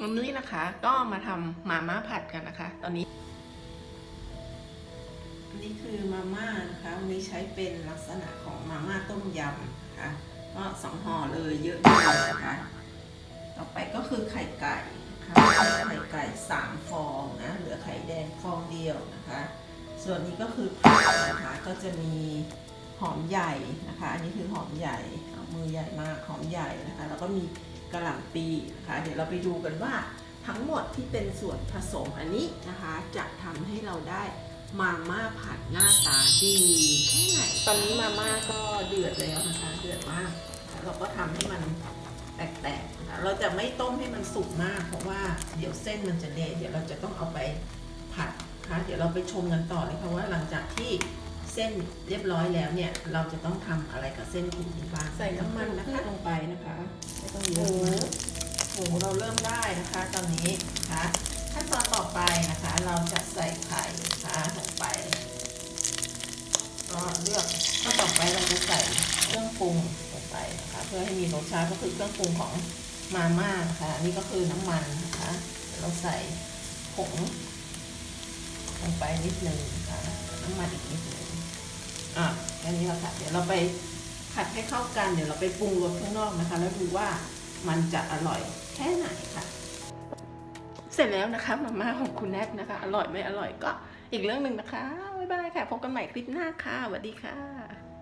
วันนี้นะคะ ก็มาทำมาม่าผัดกันนะคะ ตอนนี้ อันนี้คือมาม่านะคะวันนี้ใช้เป็นลักษณะของมาม่าต้มยำนะคะก็สองห่อเลยเยอะมากนะคะต่อไปก็คือไข่ไก่นะคะไข่ไก่สามฟองนะเหลือไข่แดงฟองเดียวนะคะ ส่วนนี้ก็คือผักนะคะก็จะมีหอมใหญ่นะคะ อันนี้คือหอมใหญ่เอามือใหญ่มากหอมใหญ่นะคะ แล้วก็มี กระหล่ำปีนะคะเดี๋ยวเราไปดูกันว่าทั้งหมดที่เป็นส่วนผสมอันนี้นะคะ จะทำให้เราได้มาม่าผัดหน้าตาดีแค่ไหนตอนนี้มาม่าก็เดือดแล้วนะคะ เดือดมากเราก็ทำให้มันแตกๆนะคะเราจะไม่ต้มให้มันสุกมาก เพราะว่าเดี๋ยวเส้นมันจะเละเดี๋ยวเราจะต้องเอาไปผัดนะคะเดี๋ยวเราไปชมกันต่อเลยค่ะว่าหลังจากที่เส้นเรียบร้อยแล้วเนี่ย เราจะต้องทำอะไรกับเส้นถุงนี้บ้างใส่น้ำมันนะคะลงไป นะคะตอนนี้นะคะขั้นตอนต่อไปนะคะ เราจะใส่ไข่นะคะลงไปก็เลือกขั้นต่อไปเราจะใส่เครื่องปรุงลงไปนะคะเพื่อให้มีรสชาติก็คือเครื่องปรุงของมาม่านะคะนี่ก็คือน้ำมันนะคะเดี๋ยวเราใส่ผงลงไปนิดนึงนะคะน้ำมันอีกนิดนึงอะแค่นี้แล้วค่ะเดี๋ยวเราไปผัดให้เข้ากันเดี๋ยวเราไปปรุงรสข้างนอกนะคะ แล้วดูว่ามันจะอร่อยแค่ไหนค่ะ เสร็จแล้วนะคะมาม่าของคุณแนทนะคะ อร่อยไม่อร่อยก็อีกเรื่องหนึ่งนะคะ บ๊ายบายค่ะ พบกันใหม่คลิปหน้าค่ะสวัสดีค่ะ